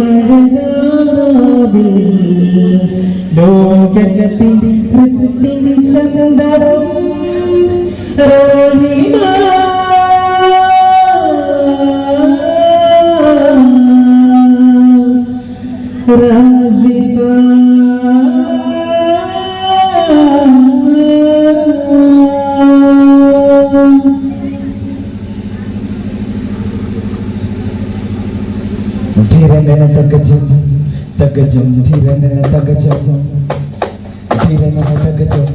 താളമുണ്ട് അഴകാവിൽ തകജം ധീരനന തകജം. ധീരനന തകജം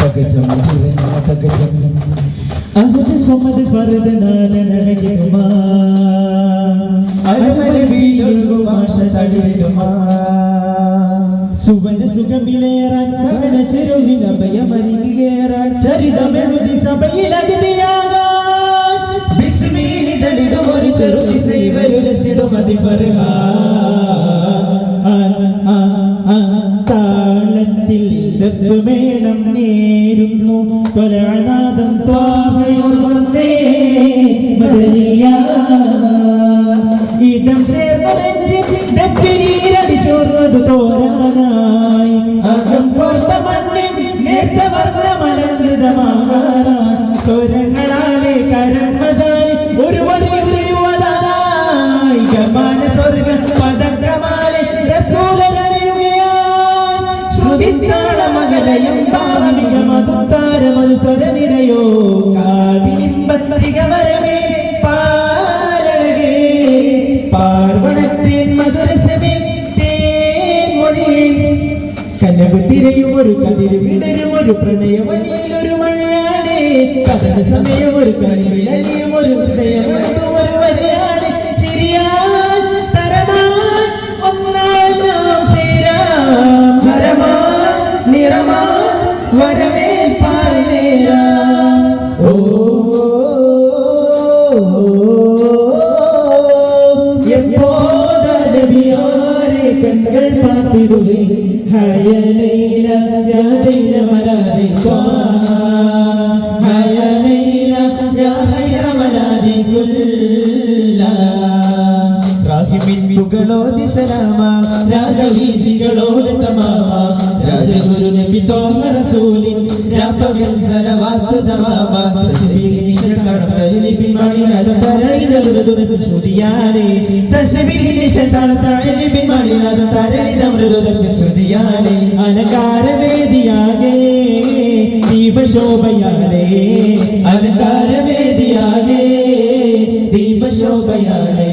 തകജം ധീരനന തകജം. അഹദ് സ്വമദ് ഫർദ് നാദനഴകിടുമാ അരമര വീലൊഴുകുമാശ തടിയിടുമാ സുവന സുഖമിലേറാൻ സവന ചെരുവിൽ അഭയമരികേറാൻ ചരിതമെഴുതി സഭയിൽ അതിഥിയാകാൻ. ബിസ്മീലിതളിടും ഒരു ചെറുതി സൈവരുരസിടും അതിപരുക താളത്തിൽ മേളം നേരുന്നു. വന്നേ മദനിയ. ഇടം ചേർന്ന നെഞ്ചിൽ ഡപ്പിനീരതി ചോർന്നത് തോരാനായി. അകം കോർത്ത മണ്ണിൽ നേർത്ത വർണ മലങ്കൃതമാകാൻ സ്വരങ്ങളാലെ കരം മസാരി ഒരു വലിയ ഉയരുവതായി ഗമാന സ്വർഗ ശ്രുതിത്താള മകലയം ഭാവമിക മതുത്താരമത് സ്വരനിരയോ കാതിരിമ്പത്തികമരമേ പാലഴകേ. പാർവണത്തിൻ മധുരസമേ തേൻമൊഴി കനവ് തിരയും ഒരു കതിര് വിടരും ഒരു പ്രണയമനിയിൽ ഒരു മഴയാണ്. കഥന സമയം ഒരു കരിവിലരിയും ഒരു ഹൃദയം നിറമാൻ വരവേൽപ്പാൽ നേരാം ഓ കൺകൾ പാത്തിടുവേ. ഹയലൈല യാതൈല മരാതെ ഹയലൈല യാ ഹൈറ മലാദി കുല്ല റാഹിമിൻ പുകളോതി സലാമ രാജവീതികളോട് തമാ. നബി തോഹ റസൂലിൻ രാപ്പകൽ സലവാത്ത് ദവാമ തസ്ബീഹ് നിശകൾ തഹലി ബിമണി അല തരയിദ ശ്രുതിയാലേ തസ്ബീഹ് നിശകൾ തഹലി ബിമണി അല തരയിദ മൃദുദ ശ്രുതിയാലേ അലങ്കാരവേദിയാകെ ദീപശോഭയാലേ അലങ്കാരവേദിയാകെ ദീപശോഭയാലേ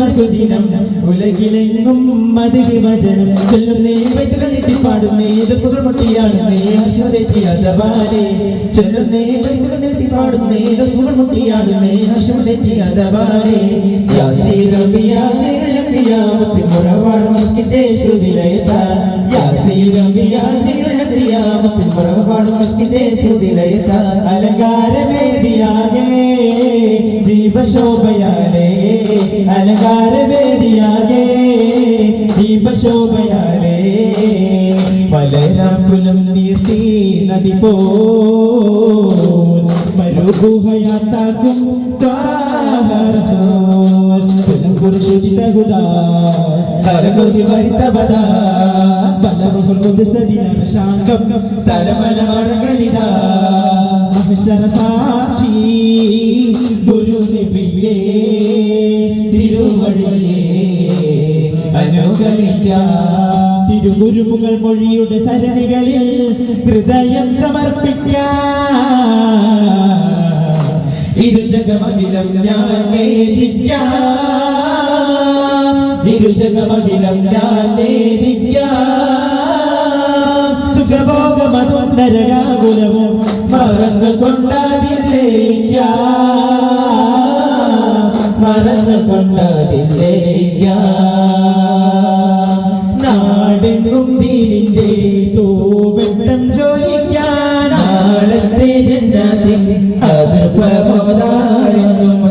ജന്മസുദിനം ഉലകിലെങ്ങും മതി വിഭജനം ചൊല്ലുന്നേ വൈദ്യുകൾ നെട്ടിപ്പാടുന്നേ ഇതപ്പുകൾ മുട്ടിയാടുന്നേ ഹർഷതെത്തിയ ദബാലേ ചൊല്ലുന്നേ വൈദ്യുകൾ നെട്ടിപ്പാടുന്നേ ദഫുകൾ മുട്ടിയാടുന്നേ ഹർഷമെത്തിയ ദബാലേ യാസീരം യാസീരത്തിയാമത്തിൽ മറവാട് മുഷ്കിലെ ശ്രുതിലയത്താൽ യാസീരം യാസീരത്തിയാമത്തിൽ മറവാട് ശ്രുതിലയത്താൽ അലങ്കാരവേദിയാകെ ദീപശോഭയാലേ അലങ്കാരവേദിയാകെ. ദീപശോഭയാലേ മലരാക്കുലം നീർത്തി നദി പോ മരുഗുഹയാത്താക്കും കുരിശുദ്ധ കരമുഖി ഭരിതപദ പലമുഖൽ കുതിസദിന ശാന്തം തലമല മഴകലിത അക്ഷര സാക്ഷി തിരുവഴിയെ മൊഴിയുടെ സരണികളിൽ ഹൃദയം സമർപ്പിക്കാം. ഇരുജകമകിലം ഞാൻ നേദിക്കാം ഞാൻ മറന്നു കൊണ്ടാതില്ലേക്കാം മറന്നു കൊണ്ടതില്ലേക്കാം നാടെങ്ങും തീരിന്റെ തൂവെട്ടം ജോലിക്കാൻ നാളത്തെ ജന്നാത്തിൻ അതിർപ്പമോതാരെന്നും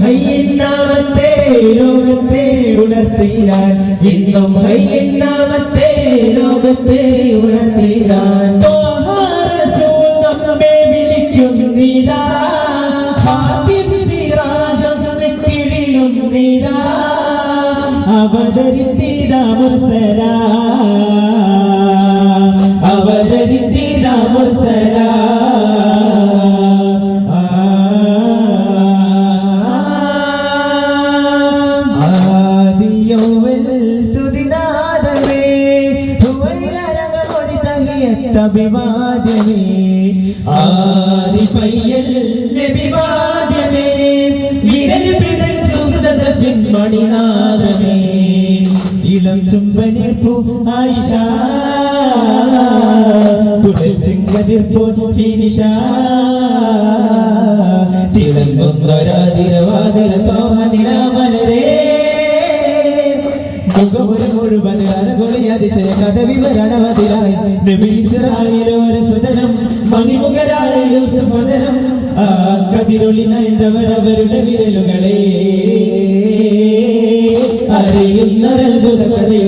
ഹയ്യന്നാമത്തെ ലോകത്തെ ഉണർത്തിയാൽ ഇന്നും ഹയ്യന്നാമത്തെ ലോകത്തെ ഉണർത്തിയാൽ será. ഫിനിഷ കതിരൊളി നയന്തവരവരുടെ വിരലുകളെ അറിയുന്നൊരത്ഭുത കഥയുരവാ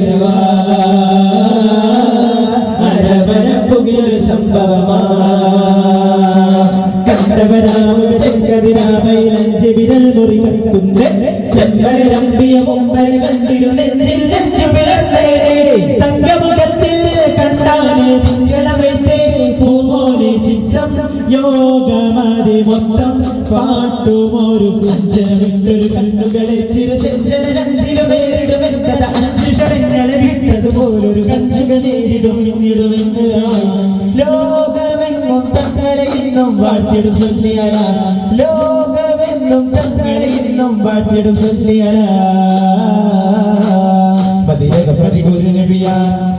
അരപരപ്പുകിലൊരു സംഭവമാ കണ്ടവരാമുക ചെങ്കതിരാമയിലഞ്ച് വിരൽ മുറി കത്തുണ്ട് ചെമ്പരമ്പിയ മുമ്പൽ കണ്ടിരു നെഞ്ചിൽ നെഞ്ചു പിളർന്നേ തങ്കമുഖത്തിൽ കണ്ടാനെ ചിങ്ങളമൈത്തേ പൂമോനെ ചിത്തം യോഗമാതി മൊത്തം പാട്ടുമൊരു അഞ്ചനമിട്ടൊരു ഇന്നും സുഫിയല ലോകമെന്നും തങ്ങളിന്നും തങ്ങളെ സുഫിയല പതിരക പ്രതികുരു നബിയ.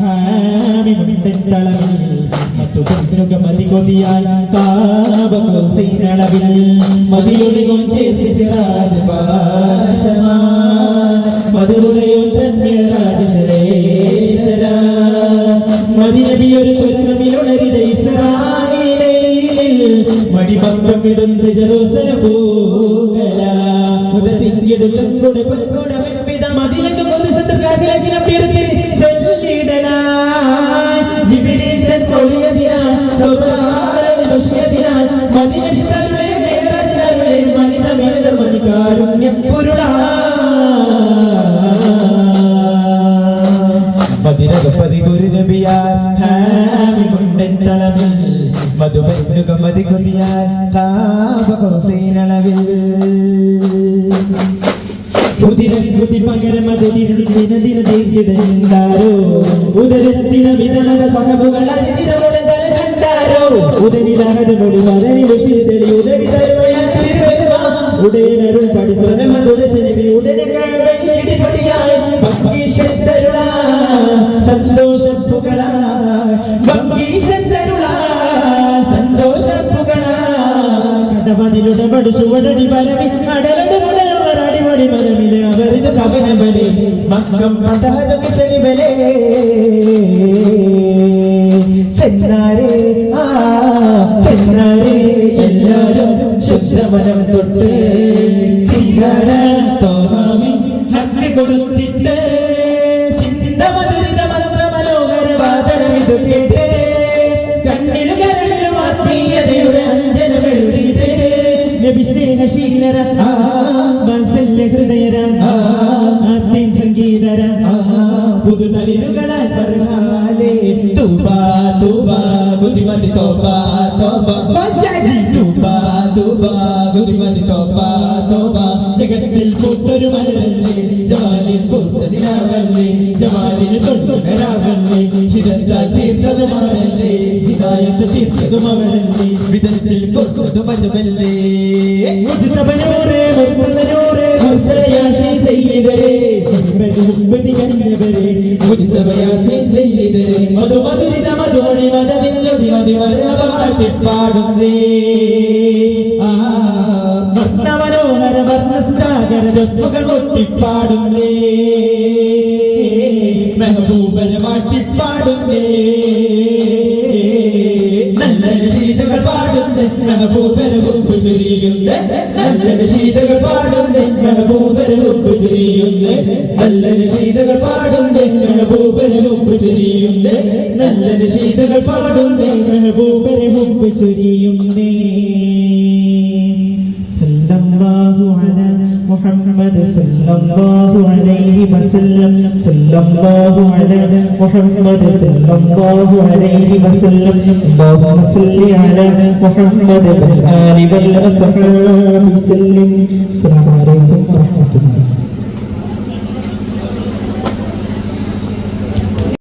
ഹാമിമുണ്ടെന്തളവിൽ മറ്റു കൊണ്ടുക മതി കൊതിയാൽ കാബഹുസൈനളവിൽ മതിയുടെ കൊഞ്ചേർത്തി സിറാജ് പാശമാ. മധുരയോ തന്മിഴരാജശരേശ്വര സൗസാരന് ദുഷ്യതിനാൽ മതിനഷ്ടരുടെ മേറജനരുടെ മനിത മനിത മണികാരുണ്യം പൊരുളാ. പതിരകപതി ഗുരുനബിയാൽ തളവിൽ മധുപന്നുക മതി കൊതിയാൽ താപകോസൈനളവിൽ ഉദിരക്കുതി പകരമതിരിൽ ദിന ദീർഘിടണ്ടാരോ ഉദരത്തിന വിതനത സഹബുകൾ അതിഥിനമുടെ മദനിലു ശിരതലി ഉദവി തരുവയാൻ തിരുവരുവാ ഉടനരുൾ പഠിസനമതുട ചെലവി ഉടനെ കഴിവൈ കിടിപടിയായി ഭംഗീശ്വരുളാ സന്തോഷം പുകളാ ഭംഗീശ്വരുളാ സന്തോഷം പുകളാ കടമതിലുടെ പടു ചുവടടി പരമി അടലട മുടവർ അടിമടി അവരത് കവന കവനബലി മക്കം പതാക ബലെ ചെന്നാരേ ആ ചെന്നാരേ എല്ലാരും ശുദ്ധമനം തൊട്ട് ചിങ്കാര തോഹാമി ബുദ്ധിമതി തോപ്പ തോപ്പ തൂപ്പ തൂപ്പ ബുദ്ധിമതി തോപ്പ തോപ്പ ജഗത്തിൽ പൂത്തൊരു മലരല്ലേ ജമാലിൽ പൂത്തതിരാവല്ലേ ജമാലിന് തൊട്ടുണരാവല്ലേ ഹിതത്താൽ തീർത്ഥതുമാരല്ലേ ഹിതായത്ത് തീർത്ഥതും അവരല്ലേ വിധത്തിൽ കൊത്തു ഭജമല്ലേ മുജിതബനോരേ മുത്തലനോരേ മുസലയാസി സയ്യിദരേ മുമ്പതി കണ്ടവരേ മുജിതബയാസി സയ്യിദരേ മധുമധുരിത മരഹബാറ്റി പാടുന്നേ ആ വർണ മനോഹര വർണ സുധാകര ദഫുകൾ ഒട്ടിപ്പാടുന്നേ മെഹബൂബര വാട്ടിപ്പാടുന്നേ നല്ല രശീതകൾ പാടുന്നേ മെഹബൂബര ഉപ്പ് ചുരിയുന്നേ നല്ല പാടുന്നേ മെഹബൂബര ഉപ്പ് ചുരിയുന്നേ നല്ല പാടുന്നേ മെഹബൂബര ഉപ്പ് ചുരിയുന്നേ നല്ല പാടുന്നേ മെഹബൂബരെ മുമ്പ് ചൊരിയുന്നേ സല്ലല്ലാഹു അലാ മുഹമ്മദ് സല്ലല്ലാഹു അലൈഹി വസല്ലം സല്ലല്ലാഹു അലാ മുഹമ്മദ് സല്ലല്ലാഹു അലൈഹി വസല്ലം اللهم صل على محمد والآل والأصحاب وسلم السلام عليكم ورحمة الله